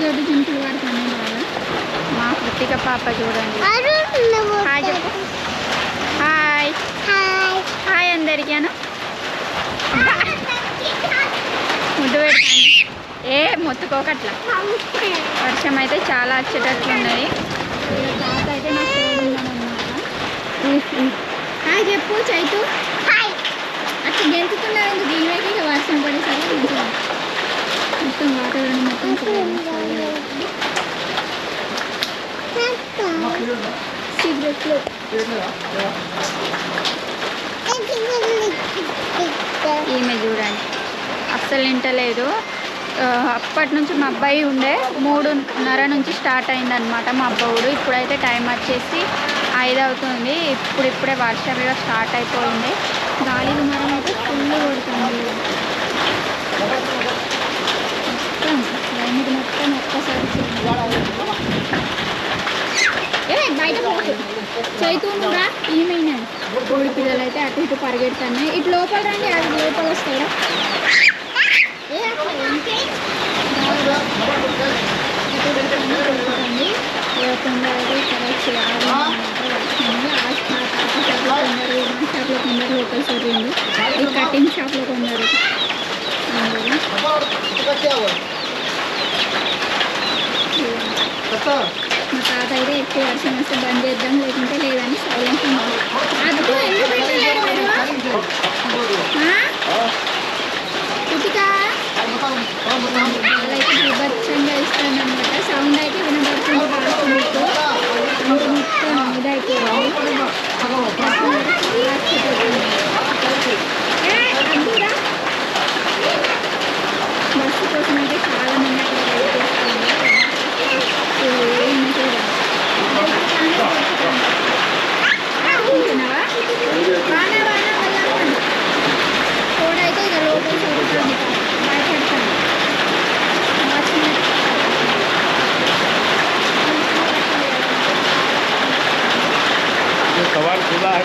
దొడ్డు జింకులు వాడుతున్నాయి బాగా మా కృతిక పాప చూడండి హాయ్ చెప్పు హాయ్ హాయ్. అందరికీ అను ముద్దు పెడతాను ఏ మొత్తుకోకట్లా వర్షం అయితే చాలా వచ్చేటట్లు ఉన్నది తాత అయితే నాకు హాయ్ చెప్పు చైతు అట్లా గెలుతున్నారు దీనివైతే వర్షం పడేసరికి మొత్తం వాతావరణం మొత్తం సిగరెట్లు ఈమె చూడండి. అస్సలు వింటలేదు. అప్పటి నుంచి మా అబ్బాయి ఉండే మూడున్నర నుంచి స్టార్ట్ అయిందనమాట మా అబ్బావుడు ఇప్పుడైతే టైం వచ్చేసి ఐదు అవుతుంది. ఇప్పుడు ఇప్పుడే వర్షం కూడా స్టార్ట్ అయిపోయింది. గాలి మరం అయితే ఫుల్ కొడుతుంది మొత్తం క్లైమేట్ మొత్తం ఒక్కసారి ఏ బయట. చైతూనురా ఏమైనా? కోడి పిల్లలు అయితే అటు ఇటు పరిగెడుతున్నాయి. ఇటు లోపల రండి అది లోపల షాప్లో కొందరు లోకల్ సర్వీలు ఈ కటింగ్ షాప్లో కొందరు మా తాత అయితే ఎక్కువ వర్షం వస్తే బంద్ చేద్దాం లేకుంటే లేదని సైలెంట్ అదుపు ఎందుకు పెట్టలేరు మీరు ఇస్తానమాట సౌండ్ అయితే వినబడుతుంది మొత్తం ఇదైపోయింది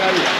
Hallelujah.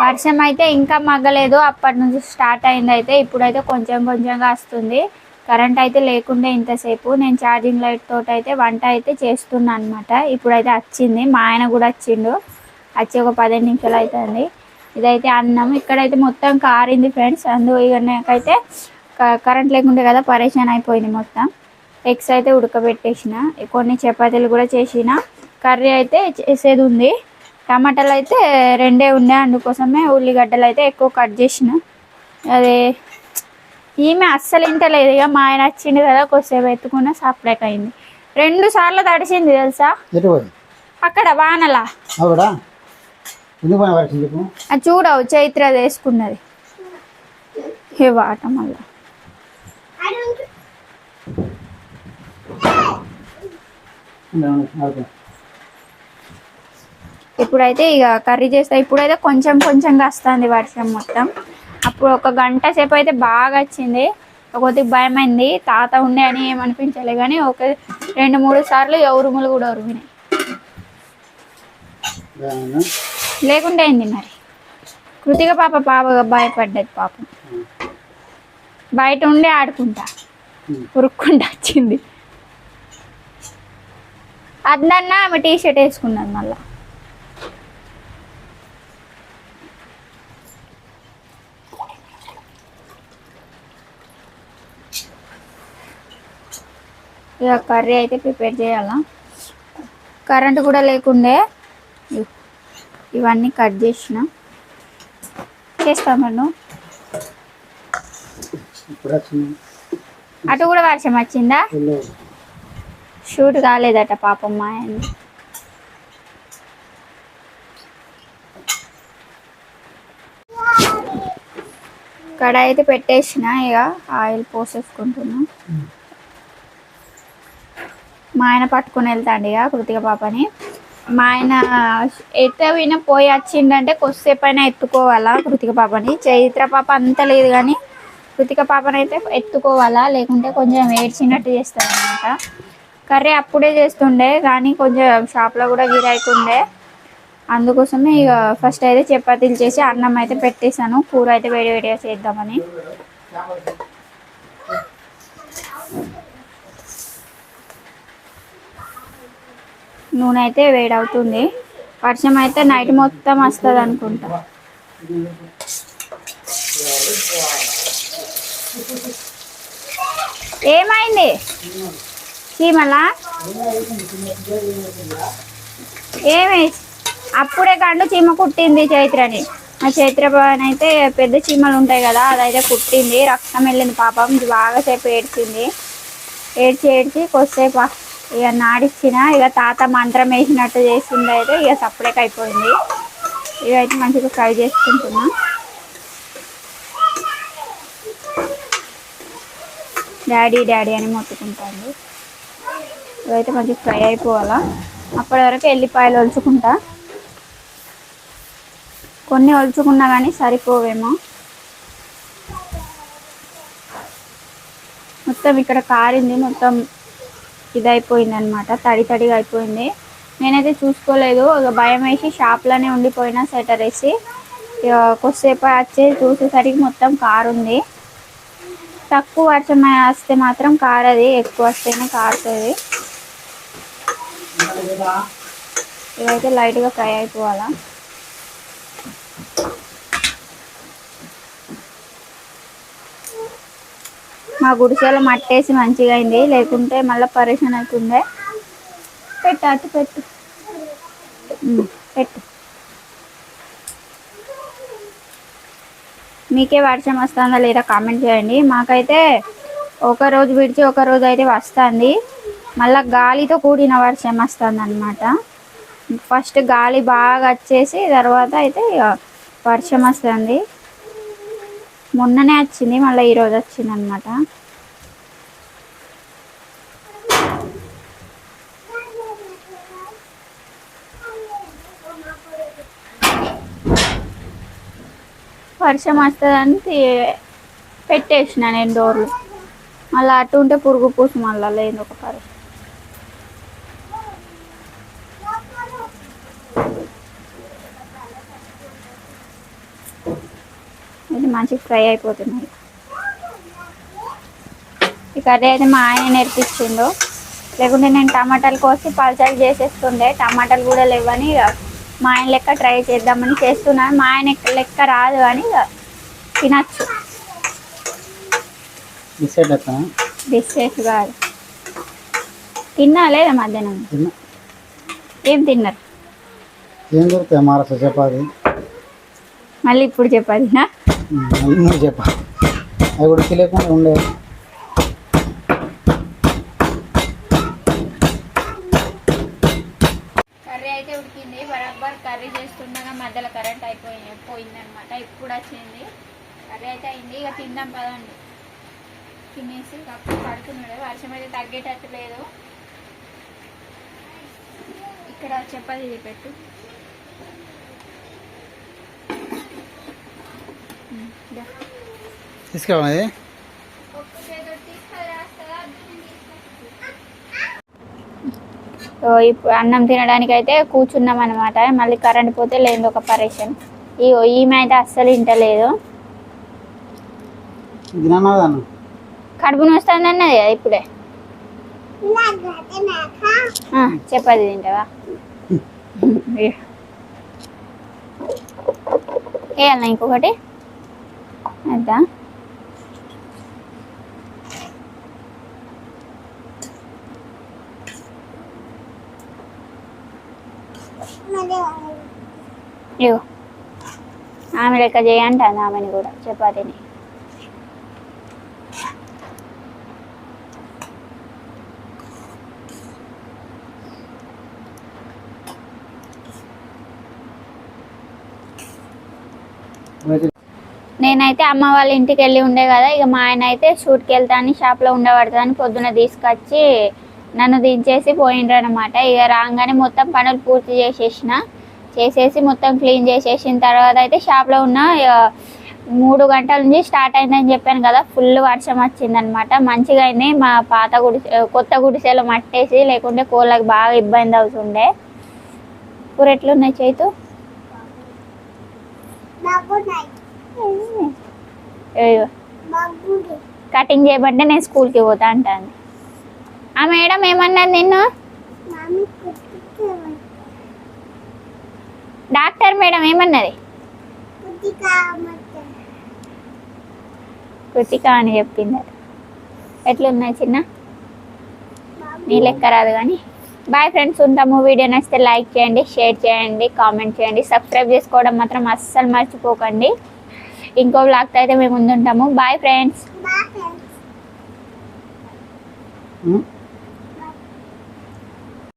వర్షం అయితే ఇంకా మగ్గలేదు. అప్పటి నుంచి స్టార్ట్ అయింది అయితే. ఇప్పుడైతే కొంచెం కొంచెంగా వస్తుంది. కరెంట్ అయితే లేకుండా ఇంతసేపు. నేను ఛార్జింగ్ లైట్ తోటి అయితే వంట అయితే చేస్తున్నా అనమాట ఇప్పుడైతే వచ్చింది. మా ఆయన కూడా వచ్చిండు. వచ్చి ఒక పదిహేను నిమిషాలు అవుతుంది ఇదైతే అన్నం. ఇక్కడైతే మొత్తం కారింది ఫ్రెండ్స్. అందు ఇక నాకైతే క- కరెంట్ లేకుండే కదా పరేషాన్ అయిపోయింది మొత్తం. ఎగ్స్ అయితే ఉడకబెట్టేసిన. కొన్ని చపాతీలు కూడా చేసిన. కర్రీ అయితే చేసేది ఉంది. టమాటాలు అయితే రెండే ఉన్నాయి. అందుకోసమే ఉల్లిగడ్డలు అయితే ఎక్కువ కట్ చేసిన. అదే ఈమె అస్సలు ఇంటలేదు. ఇక మా ఆయన వచ్చిండు కదా కొద్దిసేపు ఎత్తుకున్న సపరేట్ అయింది. రెండు సార్లు తడిసింది తెలుసా? అక్కడ వానలా. చూడవు చైత్ర వేసుకున్నది వాట మళ్ళా. ఇప్పుడైతే ఇక కర్రీ చేస్తా. ఇప్పుడైతే కొంచెం కొంచెంగా వస్తుంది వర్షం మొత్తం. అప్పుడు ఒక గంట సేపు అయితే బాగా వచ్చింది. కొద్దిగా భయమైంది తాత ఉండే అని ఏమనిపించలే కానీ ఒక రెండు మూడు సార్లు ఎవరుములు కూడా ఉరిమినాయి. బాగుందా? లేకుంటే అయింది మరి. కృతిక పాప పాప భయపడ్డది పాపం. బయట ఉండి ఆడుకుంటా. ఉరుక్కుంటా వచ్చింది. అదన్నా ఆమె టీ షర్ట్ వేసుకున్నది మళ్ళా. ఇక కర్రీ అయితే ప్రిపేర్ చేయాలా? కరెంట్ కూడా లేకుండే. ఇవ్- ఇవన్నీ కట్ చేసిన. వచ్చింది. అటు కూడా వర్షం వచ్చిందా? షూట్ కాలేదట పాపం మా ఆయన. కడాయి అయితే పెట్టేసిన ఇక ఆయిల్ పోసేసుకుంటున్నా. మా ఆయన పట్టుకుని వెళ్తాండి ఇక కృతిక పాపని. మా ఆయన ఎట్ట పోయినా పోయి వచ్చిండంటే కొద్దిసేపు అయినా ఎత్తుకోవాలా కృతిక పాపని. చైత్ర పాప అంత లేదు కానీ కృతిక పాపని అయితే ఎత్తుకోవాలా లేకుంటే కొంచెం ఏడ్చినట్టు చేస్తాడు అనమాట కర్రీ అప్పుడే చేస్తుండే కానీ కొంచెం షాప్లో కూడా గిరాయికుండే. అందుకోసమే ఇక ఫస్ట్ అయితే చపాతీలు చేసి అన్నం అయితే పెట్టేశాను కూర అయితే వేడి వేడిగా చేద్దామని. నూనె అయితే వేడవుతుంది. వర్షం అయితే నైట్ మొత్తం వస్తుంది అనుకుంటా. ఏమైంది? చీమలా? ఏమే? అప్పుడే కండు చీమ కుట్టింది చైత్రని. ఆ చైత్ర అయితే పెద్ద చీమలు ఉంటాయి కదా అదైతే కుట్టింది. రక్తం వెళ్ళింది పాపం బాగా సేపు ఏడ్చింది. ఏడ్చి ఏడ్చి కొద్దిసేపు ఇక నాడిచ్చిన ఇక తాత మంత్రం వేసినట్టు చేసింది అయితే ఇక సపరేట్ అయిపోయింది ఇక అయితే మంచిగా ఫ్రై చేసుకుంటున్నా. డాడీ డాడీ అని మొత్తుకుంటాను ఇవైతే మంచిగా ఫ్రై అయిపోవాలా. అప్పటి వరకు ఎల్లిపాయలు ఒలుచుకుంటా. కొన్ని ఒలుచుకున్నా కానీ సరిపోవేమో. మొత్తం ఇక్కడ కారింది మొత్తం ఇదైపోయింది అనమాట తడి తడిగా అయిపోయింది. నేనైతే చూసుకోలేదు ఇక భయం వేసి షాప్లోనే ఉండిపోయినా సెటర్ వేసి. ఇక కొద్దిసేపు వచ్చి చూసేసరికి మొత్తం కారుంది తక్కువ వర్షం వస్తే మాత్రం కారది ఎక్కువ వస్తేనే కారుతుంది ఇదైతే లైట్గా ఫ్రై అయిపోవాలా? మా గుడిసెలో మట్టేసి మంచిగా అయింది. లేకుంటే మళ్ళీ పరేషన్ అవుతుండే పెట్టు అటు పెట్టు. పెట్టు. మీకే వర్షం వస్తుందా లేదా కామెంట్ చేయండి. మాకైతే ఒక రోజు విడిచి ఒక రోజు అయితే వస్తుంది. మళ్ళీ గాలితో కూడిన వర్షం వస్తుంది అనమాట ఫస్ట్ గాలి బాగా వచ్చేసి తర్వాత అయితే వర్షం వస్తుంది. మొన్ననే వచ్చింది మళ్ళీ ఈరోజు వచ్చింది అనమాట వర్షం వస్తుందని పెట్టేసిన నేను డోర్లు. మళ్ళీ అటు ఉంటే పురుగు పూసి మళ్ళీ లేదు ఒక పరిస్థితి. మంచిగా ఫ్రై అయిపోతున్నాయి. ఈ కర్రీ అయితే మా ఆయన నేర్పించిండు. లేకుంటే నేను టమాటాలు కోసి పల్చలు చేసేస్తుండే. టమాటాలు కూడా లేవని ఇక మా ఆయన లెక్క ట్రై చేద్దామని చేస్తున్నాను మా ఆయన లెక్క రాదు అని ఇక తినచ్చు. కాదు. తిన్నా లేదా మధ్యాహ్నం? ఏం తిన్నారు? ఏం దొరుకుతాయి చపాతి? మళ్ళీ ఇప్పుడు మళ్ళీ నువ్వు చెప్ప. అవి ఉడికి లేకుండా ఉండే. కర్రీ అయితే ఉడికింది బరాబర్ కర్రీ చేస్తుండగా మధ్యలో కరెంట్ అయిపోయింది పోయిందనమాట ఇప్పుడు వచ్చింది. కర్రీ అయితే అయింది. ఇక తిందాం పదండి. తినేసి ఇక పడుతున్నాడు వర్షం అయితే తగ్గేటట్టు లేదు. ఇక్కడ చెప్పది పెట్టు. తీసుకురావాలి ఇప్పుడు అన్నం తినడానికి అయితే కూర్చున్నాం అనమాట మళ్ళీ కరెంట్ పోతే లేదు ఒక పరేషన్ ఈ ఈమె అయితే అస్సలు ఇంటలేదు కడుపు నొస్తుంది అన్నది కదా ఇప్పుడే? చపాతి తింటావా? వేయాలన్నా ఇంకొకటి? అదా ఇగో ఆమె లెక్క చేయంటాను ఆమెని కూడా చపాతీని నేనైతే అమ్మ వాళ్ళ ఇంటికి వెళ్ళి ఉండే కదా ఇక మా ఆయన అయితే షూట్కి వెళ్తాను షాప్లో ఉండబడతాను పొద్దున తీసుకొచ్చి నన్ను దించేసి పోయిండ్రు అనమాట ఇక రాగానే మొత్తం పనులు పూర్తి చేసేసిన. చేసేసి మొత్తం క్లీన్ చేసేసిన తర్వాత అయితే షాప్లో ఉన్న మూడు గంటల నుంచి స్టార్ట్ అయిందని చెప్పాను కదా ఫుల్ వర్షం వచ్చిందనమాట మంచిగా అయింది. మా పాత గుడిసె కొత్త గుడిసెలో మట్టేసి లేకుంటే కోళ్ళకి బాగా ఇబ్బంది అవుతుండే. కూర ఎట్లున్నాయి చేతు కటింగ్ చేయబట్టే నేను స్కూల్కి పోతా అంటాను ఆ మేడం ఏమన్నది నిన్ను? డాక్టర్ మేడం ఏమన్నది? కృతిక అని చెప్పింది. ఎట్లున్నాయి చిన్న? నీ లెక్క రాదు కానీ బాయ్ ఫ్రెండ్స్ ఉంటాము. వీడియో నచ్చితే లైక్ చేయండి షేర్ చేయండి కామెంట్ చేయండి. సబ్స్క్రైబ్ చేసుకోవడం మాత్రం అస్సలు మర్చిపోకండి. ఇంకో బ్లాగ్తో అయితే మేము ముందుంటాము. Bye friends.